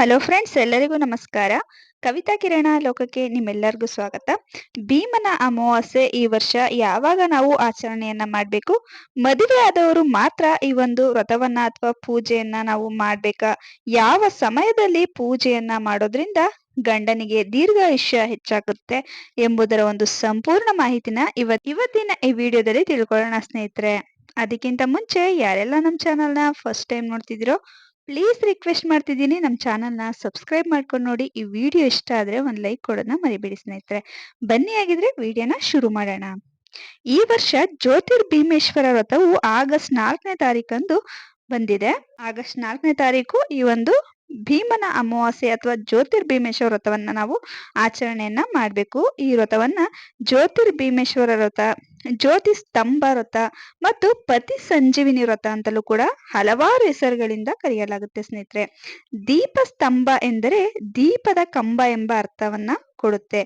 Hello friends, ಎಲ್ಲರಿಗೂ ನಮಸ್ಕಾರ. ಕವಿತಾ ಕಿರಣ ಲೋಕಕ್ಕೆ ನಿಮ್ಮೆಲ್ಲರಿಗೂ ಸ್ವಾಗತ. ಭೀಮನ ಅಮಾವಾಸ್ಯೆ ಈ ವರ್ಷ ಯಾವಾಗ ನಾವು ಆಚರಣೆಯನ್ನ ಮಾಡಬೇಕು? ಮದುವೆ ಆದವರು ಮಾತ್ರ ಈ ಒಂದು ವ್ರತವನ್ನ ಅಥವಾ ಪೂಜೆಯನ್ನ ನಾವು ಮಾಡ್ಬೇಕಾ? ಯಾವ ಸಮಯದಲ್ಲಿ ಪೂಜೆಯನ್ನ ಮಾಡೋದ್ರಿಂದ ಗಂಡನಿಗೆ ದೀರ್ಘಾಯುಷ್ಯ ಹೆಚ್ಚಾಗುತ್ತೆ ಎಂಬುದರ ಒಂದು ಸಂಪೂರ್ಣ ಮಾಹಿತಿನ ಇವತ್, ಇವತ್ತಿನ ಈ ವಿಡಿಯೋದಲ್ಲಿ ತಿಳ್ಕೊಳ್ಳೋಣ ಸ್ನೇಹಿತರೆ. ಅದಕ್ಕಿಂತ ಮುಂಚೆ ಯಾರೆಲ್ಲ ನಮ್ಮ ಚಾನಲ್ನ ಫಸ್ಟ್ ಟೈಮ್ ನೋಡ್ತಿದ್ದೀರೋ ಪ್ಲೀಸ್ ರಿಕ್ವೆಸ್ಟ್ ಮಾಡ್ತಿದ್ದೀನಿ. ನಮ್ಮ ಚಾನಲ್ನ ಸಬ್ಸ್ಕ್ರೈಬ್ ಮಾಡ್ಕೊಂಡು ನೋಡಿ. ಈ ವಿಡಿಯೋ ಇಷ್ಟ ಆದರೆ ಒಂದು ಲೈಕ್ ಕೊಡೋದನ್ನ ಮರಿಬೇಡಿ ಸ್ನೇಹಿತರೆ. ಬನ್ನಿ ಆಗಿದ್ರೆ ವಿಡಿಯೋನ ಶುರು ಮಾಡೋಣ. ಈ ವರ್ಷ ಜ್ಯೋತಿರ್ ಭೀಮೇಶ್ವರ ವ್ರತವು ಆಗಸ್ಟ್ ನಾಲ್ಕನೇ ತಾರೀಕಂದು ಬಂದಿದೆ. ಆಗಸ್ಟ್ ನಾಲ್ಕನೇ ತಾರೀಕು ಈ ಒಂದು ಭೀಮನ ಅಮಾವಾಸ್ಯೆ ಅಥವಾ ಜ್ಯೋತಿರ್ ಭೀಮೇಶ್ವರ ವ್ರತವನ್ನ ನಾವು ಆಚರಣೆಯನ್ನ ಮಾಡಬೇಕು. ಈ ವ್ರತವನ್ನ ಜ್ಯೋತಿರ್ಭೀಮೇಶ್ವರ ವ್ರತ ಜ್ಯೋತಿ ಸ್ತಂಭ ವ್ರತ ಮತ್ತು ಪತಿ ಸಂಜೀವಿನಿ ವ್ರತ ಅಂತಲೂ ಕೂಡ ಹಲವಾರು ಹೆಸರುಗಳಿಂದ ಕರೆಯಲಾಗುತ್ತೆ ಸ್ನೇಹಿತರೆ. ದೀಪ ಸ್ತಂಭ ಎಂದರೆ ದೀಪದ ಕಂಬ ಎಂಬ ಅರ್ಥವನ್ನ ಕೊಡುತ್ತೆ.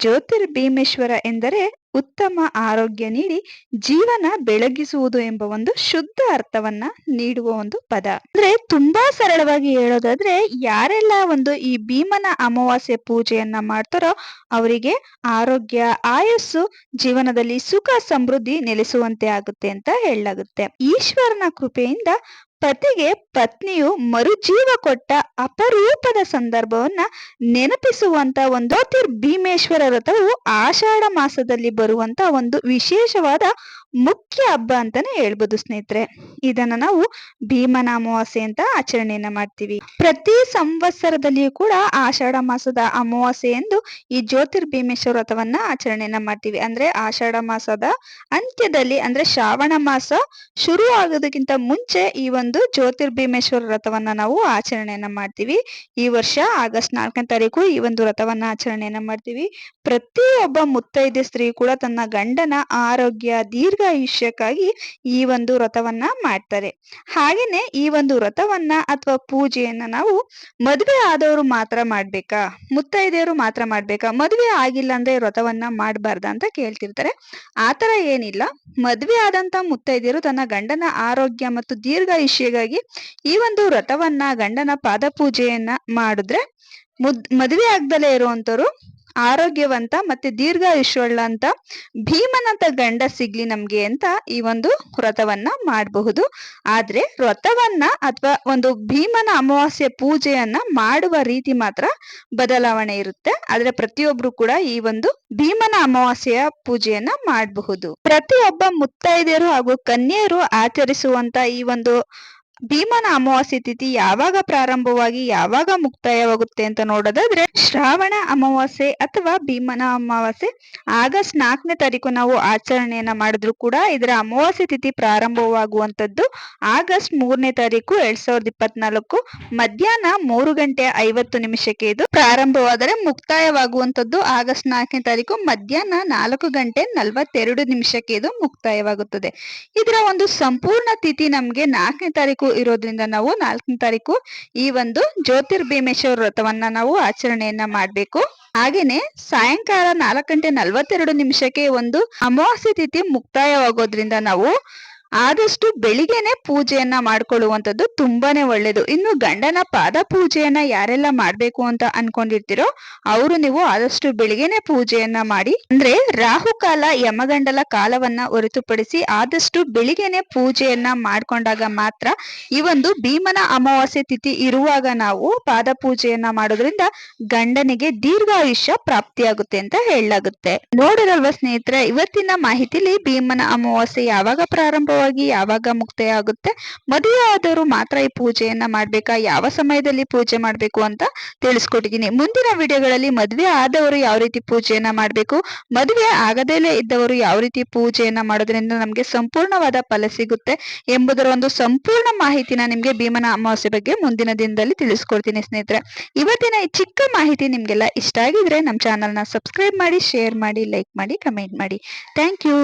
ಜ್ಯೋತಿರ್ಭೀಮೇಶ್ವರ ಎಂದರೆ ಉತ್ತಮ ಆರೋಗ್ಯ ನೀಡಿ ಜೀವನ ಬೆಳಗಿಸುವುದು ಎಂಬ ಒಂದು ಶುದ್ಧ ಅರ್ಥವನ್ನ ನೀಡುವ ಒಂದು ಪದ. ಅಂದ್ರೆ ತುಂಬಾ ಸರಳವಾಗಿ ಹೇಳೋದಾದ್ರೆ ಯಾರೆಲ್ಲ ಒಂದು ಈ ಭೀಮನ ಅಮಾವಾಸ್ಯೆ ಪೂಜೆಯನ್ನ ಮಾಡ್ತಾರೋ ಅವರಿಗೆ ಆರೋಗ್ಯ, ಆಯಸ್ಸು, ಜೀವನದಲ್ಲಿ ಸುಖ, ಸಮೃದ್ಧಿ ನೆಲೆಸುವಂತೆ ಆಗುತ್ತೆ ಅಂತ ಹೇಳಲಾಗುತ್ತೆ. ಈಶ್ವರನ ಕೃಪೆಯಿಂದ ಪತಿಗೆ ಪತ್ನಿಯು ಮರುಜೀವ ಕೊಟ್ಟ ಅಪರೂಪದ ಸಂದರ್ಭವನ್ನ ನೆನಪಿಸುವಂತ ಒಂದು ಭೀಮೇಶ್ವರ ವ್ರತವು ಆಷಾಢ ಮಾಸದಲ್ಲಿ ಬರುವಂತ ಒಂದು ವಿಶೇಷವಾದ ಮುಖ್ಯ ಹಬ್ಬ ಅಂತಾನೆ ಹೇಳ್ಬೋದು ಸ್ನೇಹಿತರೆ. ಇದನ್ನ ನಾವು ಭೀಮನ ಅಮಾವಾಸ್ಯೆ ಅಂತ ಆಚರಣೆಯನ್ನ ಮಾಡ್ತೀವಿ. ಪ್ರತಿ ಸಂವತ್ಸರದಲ್ಲಿಯೂ ಕೂಡ ಆಷಾಢ ಮಾಸದ ಅಮಾವಾಸ್ಯೆ ಎಂದು ಈ ಜ್ಯೋತಿರ್ಭೀಮೇಶ್ವರ ವ್ರತವನ್ನ ಆಚರಣೆಯನ್ನ ಮಾಡ್ತೀವಿ. ಅಂದ್ರೆ ಆಷಾಢ ಮಾಸದ ಅಂತ್ಯದಲ್ಲಿ ಅಂದ್ರೆ ಶ್ರಾವಣ ಮಾಸ ಶುರು ಆಗೋದಕ್ಕಿಂತ ಮುಂಚೆ ಈ ಒಂದು ಜ್ಯೋತಿರ್ಭೀಮೇಶ್ವರ ವ್ರತವನ್ನ ನಾವು ಆಚರಣೆಯನ್ನ ಮಾಡ್ತೀವಿ. ಈ ವರ್ಷ ಆಗಸ್ಟ್ ನಾಲ್ಕನೇ ತಾರೀಕು ಈ ಒಂದು ವ್ರತವನ್ನ ಆಚರಣೆಯನ್ನ ಮಾಡ್ತೀವಿ. ಪ್ರತಿಯೊಬ್ಬ ಮುತ್ತೈದೆ ಸ್ತ್ರೀ ಕೂಡ ತನ್ನ ಗಂಡನ ಆರೋಗ್ಯ ದೀರ್ಘಾಯುಷ್ಯಕ್ಕಾಗಿ ಈ ಒಂದು ವ್ರತವನ್ನ ಮಾಡ್ತಾರೆ. ಹಾಗೇನೆ ಈ ಒಂದು ವ್ರತವನ್ನ ಅಥವಾ ಪೂಜೆಯನ್ನ ನಾವು ಮದುವೆ ಆದವರು ಮಾತ್ರ ಮಾಡ್ಬೇಕಾ? ಮುತ್ತೈದೆಯರು ಮಾತ್ರ ಮಾಡ್ಬೇಕಾ? ಮದುವೆ ಆಗಿಲ್ಲ ಅಂದ್ರೆ ವ್ರತವನ್ನ ಮಾಡಬಾರ್ದ ಅಂತ ಕೇಳ್ತಿರ್ತಾರೆ. ಆತರ ಏನಿಲ್ಲ. ಮದುವೆ ಆದಂತ ಮುತ್ತೈದೆಯರು ತನ್ನ ಗಂಡನ ಆರೋಗ್ಯ ಮತ್ತು ದೀರ್ಘಾಯುಷ್ಯಗಾಗಿ ಈ ಒಂದು ವ್ರತವನ್ನ ಗಂಡನ ಪಾದ ಪೂಜೆಯನ್ನ ಮಾಡಿದ್ರೆ ಮುದ್ ಮದುವೆ ಆಗ್ದಲೇ ಇರುವಂತವ್ರು ಆರೋಗ್ಯವಂತ ಮತ್ತೆ ದೀರ್ಘಾಯುಷ್ಯಳ್ಳ ಅಂತ ಭೀಮನಂತ ಗಂಡ ಸಿಗ್ಲಿ ನಮ್ಗೆ ಅಂತ ಈ ಒಂದು ವ್ರತವನ್ನ ಮಾಡಬಹುದು. ಆದ್ರೆ ವ್ರತವನ್ನ ಅಥವಾ ಒಂದು ಭೀಮನ ಅಮಾವಾಸ್ಯೆ ಪೂಜೆಯನ್ನ ಮಾಡುವ ರೀತಿ ಮಾತ್ರ ಬದಲಾವಣೆ ಇರುತ್ತೆ. ಆದ್ರೆ ಪ್ರತಿಯೊಬ್ರು ಕೂಡ ಈ ಒಂದು ಭೀಮನ ಅಮಾವಾಸ್ಯೆಯ ಪೂಜೆಯನ್ನ ಮಾಡಬಹುದು. ಪ್ರತಿಯೊಬ್ಬ ಮುತ್ತೈದೆಯರು ಹಾಗೂ ಕನ್ಯೆಯರು ಆಚರಿಸುವಂತ ಈ ಒಂದು ಭೀಮನ ಅಮಾವಾಸ್ಯೆ ತಿಥಿ ಯಾವಾಗ ಪ್ರಾರಂಭವಾಗಿ ಯಾವಾಗ ಮುಕ್ತಾಯವಾಗುತ್ತೆ ಅಂತ ನೋಡೋದಾದ್ರೆ, ಶ್ರಾವಣ ಅಮಾವಾಸ್ಯೆ ಅಥವಾ ಭೀಮನ ಅಮಾವಾಸ್ಯೆ, ಆಗಸ್ಟ್ ನಾಲ್ಕನೇ ತಾರೀಕು ನಾವು ಆಚರಣೆಯನ್ನ ಮಾಡಿದ್ರು ಕೂಡ ಇದರ ಅಮಾವಾಸ್ಯೆ ತಿಥಿ ಪ್ರಾರಂಭವಾಗುವಂತದ್ದು ಆಗಸ್ಟ್ ಮೂರನೇ ತಾರೀಕು ಎರಡ್ ಸಾವಿರದ ಇಪ್ಪತ್ನಾಲ್ಕು. ಮಧ್ಯಾಹ್ನ ಮೂರು ಗಂಟೆ ಐವತ್ತು ನಿಮಿಷಕ್ಕೆ ಇದು ಪ್ರಾರಂಭವಾದರೆ ಮುಕ್ತಾಯವಾಗುವಂತದ್ದು ಆಗಸ್ಟ್ ನಾಲ್ಕನೇ ತಾರೀಕು. ಮಧ್ಯಾಹ್ನ ನಾಲ್ಕು ಗಂಟೆ ನಲವತ್ತೆರಡು ನಿಮಿಷಕ್ಕೆ ಇದು ಮುಕ್ತಾಯವಾಗುತ್ತದೆ. ಇದರ ಒಂದು ಸಂಪೂರ್ಣ ತಿಥಿ ನಮ್ಗೆ ನಾಲ್ಕನೇ ತಾರೀಕು ಇರೋದ್ರಿಂದ ನಾವು ನಾಲ್ಕನೇ ತಾರೀಕು ಈ ಒಂದು ಜ್ಯೋತಿರ್ಭೀಮೇಶ್ವರ ವ್ರತವನ್ನ ನಾವು ಆಚರಣೆಯನ್ನ ಮಾಡ್ಬೇಕು. ಹಾಗೇನೆ ಸಾಯಂಕಾಲ ನಾಲ್ಕು ಗಂಟೆ ನಲ್ವತ್ತೆರಡು ನಿಮಿಷಕ್ಕೆ ಒಂದು ಅಮಾವಾಸ್ಯ ತಿಥಿ ಮುಕ್ತಾಯವಾಗೋದ್ರಿಂದ ನಾವು ಆದಷ್ಟು ಬೆಳಿಗ್ಗೆನೆ ಪೂಜೆಯನ್ನ ಮಾಡ್ಕೊಳ್ಳುವಂಥದ್ದು ತುಂಬಾನೇ ಒಳ್ಳೇದು. ಇನ್ನು ಗಂಡನ ಪಾದ ಪೂಜೆಯನ್ನ ಯಾರೆಲ್ಲ ಮಾಡ್ಬೇಕು ಅಂತ ಅನ್ಕೊಂಡಿರ್ತೀರೋ, ಅವರು ನೀವು ಆದಷ್ಟು ಬೆಳಿಗ್ಗೆನೆ ಪೂಜೆಯನ್ನ ಮಾಡಿ, ಅಂದ್ರೆ ರಾಹುಕಾಲ ಯಮಗಂಡಲ ಕಾಲವನ್ನ ಹೊರತುಪಡಿಸಿ ಆದಷ್ಟು ಬೆಳಿಗ್ಗೆನೆ ಪೂಜೆಯನ್ನ ಮಾಡ್ಕೊಂಡಾಗ ಮಾತ್ರ ಈ ಒಂದು ಭೀಮನ ಅಮಾವಾಸ್ಯೆ ತಿಥಿ ಇರುವಾಗ ನಾವು ಪಾದ ಪೂಜೆಯನ್ನ ಮಾಡೋದ್ರಿಂದ ಗಂಡನಿಗೆ ದೀರ್ಘಾಯುಷ್ಯ ಪ್ರಾಪ್ತಿಯಾಗುತ್ತೆ ಅಂತ ಹೇಳಲಾಗುತ್ತೆ. ನೋಡಿರಲ್ವ ಸ್ನೇಹಿತರೆ, ಇವತ್ತಿನ ಮಾಹಿತಿಲಿ ಭೀಮನ ಅಮಾವಾಸ್ಯೆ ಯಾವಾಗ ಪ್ರಾರಂಭ ಅಂತಿಮವಾಗಿ ಯಾವಾಗ ಮುಕ್ತಾಯ ಆಗುತ್ತೆ ಮದುವೆ ಆದವರು ಮಾತ್ರ ಈ ಪೂಜೆಯನ್ನ ಮಾಡ್ಬೇಕಾ? ಯಾವ ಸಮಯದಲ್ಲಿ ಪೂಜೆ ಮಾಡ್ಬೇಕು ಅಂತ ತಿಳಿಸ್ಕೊಟ್ಟಿದ್ದೀನಿ ಮುಂದಿನ ವಿಡಿಯೋಗಳಲ್ಲಿ ಮದುವೆ ಆದವರು ಯಾವ ರೀತಿ ಪೂಜೆಯನ್ನ ಮಾಡ್ಬೇಕು? ಮದುವೆ ಆಗದೇಲೆ ಇದ್ದವರು ಯಾವ ರೀತಿ ಪೂಜೆಯನ್ನ ಮಾಡೋದ್ರಿಂದ ನಮ್ಗೆ ಸಂಪೂರ್ಣವಾದ ಫಲ ಸಿಗುತ್ತೆ ಎಂಬುದರ ಒಂದು ಸಂಪೂರ್ಣ ಮಾಹಿತಿನ ನಿಮ್ಗೆ ಭೀಮನ ಅಮಾವಾಸ್ಯೆ ಬಗ್ಗೆ ಮುಂದಿನ ದಿನದಲ್ಲಿ ತಿಳಿಸ್ಕೊಡ್ತೀನಿ ಸ್ನೇಹಿತರೆ. ಇವತ್ತಿನ ಈ ಚಿಕ್ಕ ಮಾಹಿತಿ ನಿಮ್ಗೆಲ್ಲ ಇಷ್ಟ ಆಗಿದ್ರೆ ನಮ್ಮ ಚಾನಲ್ನ ಸಬ್ಸ್ಕ್ರೈಬ್ ಮಾಡಿ, ಶೇರ್ ಮಾಡಿ, ಲೈಕ್ ಮಾಡಿ, ಕಮೆಂಟ್ ಮಾಡಿ. Thank you.